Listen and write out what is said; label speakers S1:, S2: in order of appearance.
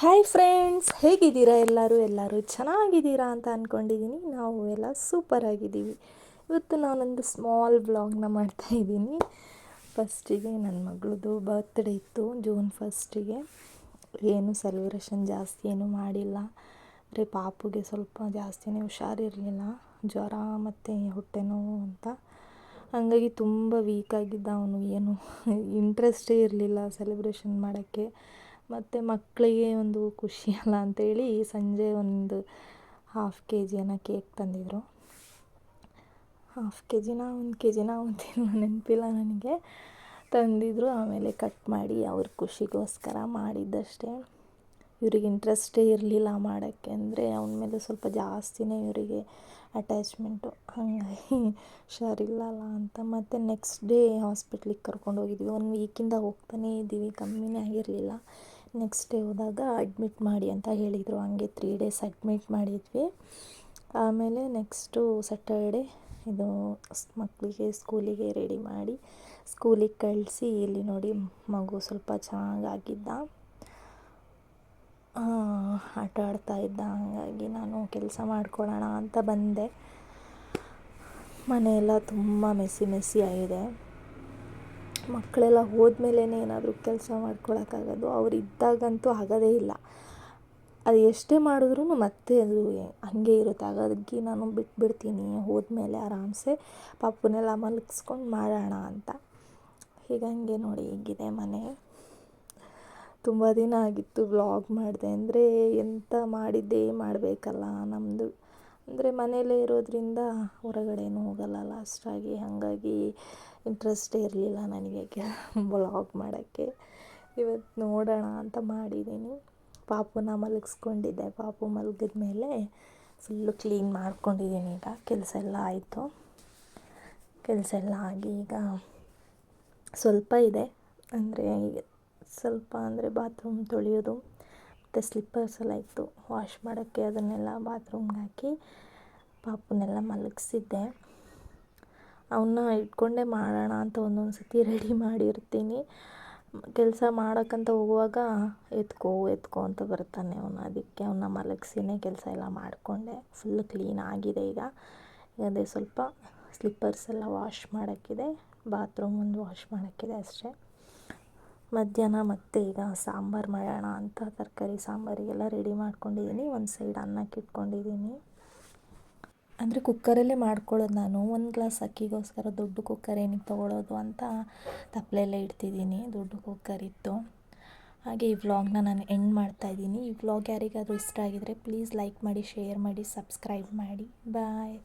S1: Hi friends ಹೇಗಿದ್ದೀರಾ ಎಲ್ಲರೂ? ಎಲ್ಲರೂ ಚೆನ್ನಾಗಿದ್ದೀರಾ ಅಂತ ಅಂದ್ಕೊಂಡಿದ್ದೀನಿ ನಾವು ಎಲ್ಲ ಸೂಪರ್ ಆಗಿದ್ದೀವಿ. ಇವತ್ತು ನಾನೊಂದು ಸ್ಮಾಲ್ ವ್ಲಾಗ್ನ ಮಾಡ್ತಾಯಿದ್ದೀನಿ ಫಸ್ಟಿಗೆ ನನ್ನ ಮಗಳದು ಬರ್ತ್ಡೇ ಇತ್ತು ಜೂನ್ ಫಸ್ಟಿಗೆ ಏನು ಸೆಲೆಬ್ರೇಷನ್ ಜಾಸ್ತಿ ಏನು ಮಾಡಿಲ್ಲ. ಅಂದರೆ ಪಾಪುಗೆ ಸ್ವಲ್ಪ ಜಾಸ್ತಿನೇ ಹುಷಾರಿರಲಿಲ್ಲ. ಜ್ವರ ಮತ್ತು ಹೊಟ್ಟೆ ನೋವು ಅಂತ. ಹಾಗಾಗಿ ತುಂಬ ವೀಕಾಗಿದ್ದ ಅವನು. ಏನು ಇಂಟ್ರೆಸ್ಟೇ ಇರಲಿಲ್ಲ ಸೆಲೆಬ್ರೇಷನ್ ಮಾಡೋಕ್ಕೆ. ಮತ್ತು ಮಕ್ಕಳಿಗೆ ಒಂದು ಖುಷಿ ಅಲ್ಲ ಅಂಥೇಳಿ ಸಂಜೆ ಒಂದು ಹಾಫ್ ಕೆ ಜಿಯನ್ನು ಕೇಕ್ ತಂದಿದ್ರು. ಹಾಫ್ ಕೆ ಜಿನ ಒಂದು ಕೆ ಜಿನ ಒಂದು ನೆನಪಿಲ್ಲ ನನಗೆ. ತಂದಿದ್ದರು ಆಮೇಲೆ ಕಟ್ ಮಾಡಿ ಅವ್ರ ಖುಷಿಗೋಸ್ಕರ ಮಾಡಿದ್ದಷ್ಟೇ. ಇವ್ರಿಗೆ ಇಂಟ್ರೆಸ್ಟೇ ಇರಲಿಲ್ಲ ಮಾಡೋಕ್ಕೆ ಅಂದರೆ ಅವನ ಮೇಲೆ ಸ್ವಲ್ಪ ಜಾಸ್ತಿನೇ ಇವರಿಗೆ ಅಟ್ಯಾಚ್ಮೆಂಟು ಹಾಗಾಗಿ ಹುಷಾರಿಲ್ಲಲ್ಲ ಅಂತ ಮತ್ತು ನೆಕ್ಸ್ಟ್ ಡೇ ಹಾಸ್ಪಿಟ್ಲಿಗೆ ಕರ್ಕೊಂಡು ಹೋಗಿದ್ವಿ. ಒನ್ ವೀಕಿಂದ ಹೋಗ್ತಾನೇ ಇದ್ದೀವಿ, ಕಮ್ಮಿನೇ ಆಗಿರಲಿಲ್ಲ. ನೆಕ್ಸ್ಟ್ ಡೇ ಹೋದಾಗ ಅಡ್ಮಿಟ್ ಮಾಡಿ ಅಂತ ಹೇಳಿದರು. ಹಂಗೆ ತ್ರೀ ಡೇಸ್ ಅಡ್ಮಿಟ್ ಮಾಡಿದ್ವಿ. ಆಮೇಲೆ ನೆಕ್ಸ್ಟು ಸ್ಯಾಟರ್ಡೇ ಇದು ಮಕ್ಕಳಿಗೆ ಸ್ಕೂಲಿಗೆ ರೆಡಿ ಮಾಡಿ ಸ್ಕೂಲಿಗೆ ಕಳಿಸಿ ಇಲ್ಲಿ ನೋಡಿ ಮಗು ಸ್ವಲ್ಪ ಚೆನ್ನಾಗಾಗಿದ್ದ. ಆಟ ಆಡ್ತಾ ಇದ್ದ. ಹಾಗಾಗಿ ನಾನು ಕೆಲಸ ಮಾಡ್ಕೊಳ್ಳೋಣ ಅಂತ ಬಂದೆ. ಮನೆಯೆಲ್ಲ ತುಂಬ ಮೆಸ್ಸಿ ಮೆಸ್ಸಿ ಆಗಿದೆ. ಮಕ್ಕಳೆಲ್ಲ ಹೋದ್ಮೇಲೆ ಏನಾದರೂ ಕೆಲಸ ಮಾಡ್ಕೊಳಕ್ಕಾಗೋದು ಅವ್ರು ಇದ್ದಾಗಂತೂ ಆಗೋದೇ ಇಲ್ಲ. ಅದು ಎಷ್ಟೇ ಮಾಡಿದ್ರೂ ಮತ್ತೆ ಅದು ಹಾಗೆ ಇರುತ್ತೆ. ಹಾಗಾಗಿ ನಾನು ಬಿಟ್ಬಿಡ್ತೀನಿ, ಹೋದ್ಮೇಲೆ ಆರಾಮ್ಸೆ ಪಾಪುನೆಲ್ಲ ಮಲಗಿಸ್ಕೊಂಡು ಮಾಡೋಣ ಅಂತ. ಹೀಗಂಗೆ ನೋಡಿ ಹೀಗಿದೆ ಮನೆ. ತುಂಬ ದಿನ ಆಗಿತ್ತು ವ್ಲಾಗ್ ಮಾಡಿದೆ. ಅಂದರೆ ಎಂತ ಮಾಡಿದ್ದೇ ಮಾಡಬೇಕಲ್ಲ ನಮ್ಮದು ಅಂದರೆ ಮನೆಯಲ್ಲೇ ಇರೋದರಿಂದ ಹೊರಗಡೆನೂ ಹೋಗಲ್ಲ. ಲಾಸ್ಟಾಗಿ ಹಾಗಾಗಿ ಇಂಟ್ರೆಸ್ಟೇ ಇರಲಿಲ್ಲ ನನಗೆ ಬ್ಲಾಗ್ ಮಾಡೋಕ್ಕೆ. ಇವತ್ತು ನೋಡೋಣ ಅಂತ ಮಾಡಿದ್ದೀನಿ ಪಾಪುನ ಮಲಗಿಸ್ಕೊಂಡಿದ್ದೆ. ಪಾಪು ಮಲಗಿದ ಮೇಲೆ ಫುಲ್ಲು ಕ್ಲೀನ್ ಮಾಡ್ಕೊಂಡಿದ್ದೀನಿ ಈಗ. ಕೆಲಸ ಎಲ್ಲ ಆಯಿತು. ಕೆಲಸ ಎಲ್ಲ ಆಗಿ ಈಗ ಸ್ವಲ್ಪ ಇದೆ. ಅಂದರೆ ಸ್ವಲ್ಪ ಅಂದರೆ ಬಾತ್ರೂಮ್ ತೊಳೆಯೋದು. ಮತ್ತು ಸ್ಲಿಪ್ಪರ್ಸ್ ಎಲ್ಲ ಇತ್ತು. ವಾಶ್ ಮಾಡೋಕ್ಕೆ ಅದನ್ನೆಲ್ಲ ಬಾತ್ರೂಮ್ಗೆ ಹಾಕಿ ಪಾಪುನೆಲ್ಲ ಮಲಗಿಸಿದ್ದೆ. ಅವನ್ನ ಇಟ್ಕೊಂಡೇ ಮಾಡೋಣ ಅಂತ ಒಂದೊಂದು ಸತಿ ರೆಡಿ ಮಾಡಿರ್ತೀನಿ. ಕೆಲಸ ಮಾಡೋಕ್ಕಂತ ಹೋಗುವಾಗ ಎತ್ಕೋ ಎತ್ಕೋ ಅಂತ ಬರ್ತಾನೆ ಅವನು. ಅದಕ್ಕೆ ಅವನ್ನ ಮಲಗಿಸಿನೇ ಕೆಲಸ ಎಲ್ಲ ಮಾಡಿಕೊಂಡೆ. ಫುಲ್ ಕ್ಲೀನ್ ಆಗಿದೆ ಈಗ. ಅದೇ ಸ್ವಲ್ಪ ಸ್ಲಿಪ್ಪರ್ಸ್ ಎಲ್ಲ ವಾಶ್ ಮಾಡೋಕ್ಕಿದೆ. ಬಾತ್ರೂಮ್ ಒಂದು ವಾಶ್ ಮಾಡೋಕ್ಕಿದೆ ಅಷ್ಟೇ. ಮಧ್ಯಾಹ್ನ ಮತ್ತೆ ಈಗ ಸಾಂಬಾರು ಮಾಡೋಣ ಅಂತ ತರಕಾರಿ ಸಾಂಬಾರಿಗೆಲ್ಲ ರೆಡಿ ಮಾಡ್ಕೊಂಡಿದ್ದೀನಿ. ಒಂದು ಸೈಡ್ ಅನ್ನಕ್ಕೆ ಇಟ್ಕೊಂಡಿದ್ದೀನಿ. ಅಂದರೆ ಕುಕ್ಕರಲ್ಲೇ ಮಾಡ್ಕೊಳ್ಳೋದು ನಾನು. ಒಂದು ಗ್ಲಾಸ್ ಅಕ್ಕಿಗೋಸ್ಕರ ದೊಡ್ಡ ಕುಕ್ಕರ್ ಏನಕ್ಕೆ ತೊಗೊಳೋದು ಅಂತ ತಪ್ಪಲೆಲ್ಲ ಇಡ್ತಿದ್ದೀನಿ. ದೊಡ್ಡ ಕುಕ್ಕರ್ ಇತ್ತು. ಹಾಗೆ ಈ ವ್ಲಾಗ್ನ ನಾನು ಎಂಡ್ ಮಾಡ್ತಾಯಿದ್ದೀನಿ ಈ ವ್ಲಾಗ್ ಯಾರಿಗಾದರೂ ಇಷ್ಟ ಆಗಿದರೆ ಪ್ಲೀಸ್ ಲೈಕ್ ಮಾಡಿ ಶೇರ್ ಮಾಡಿ ಸಬ್ಸ್ಕ್ರೈಬ್ ಮಾಡಿ. ಬಾಯ್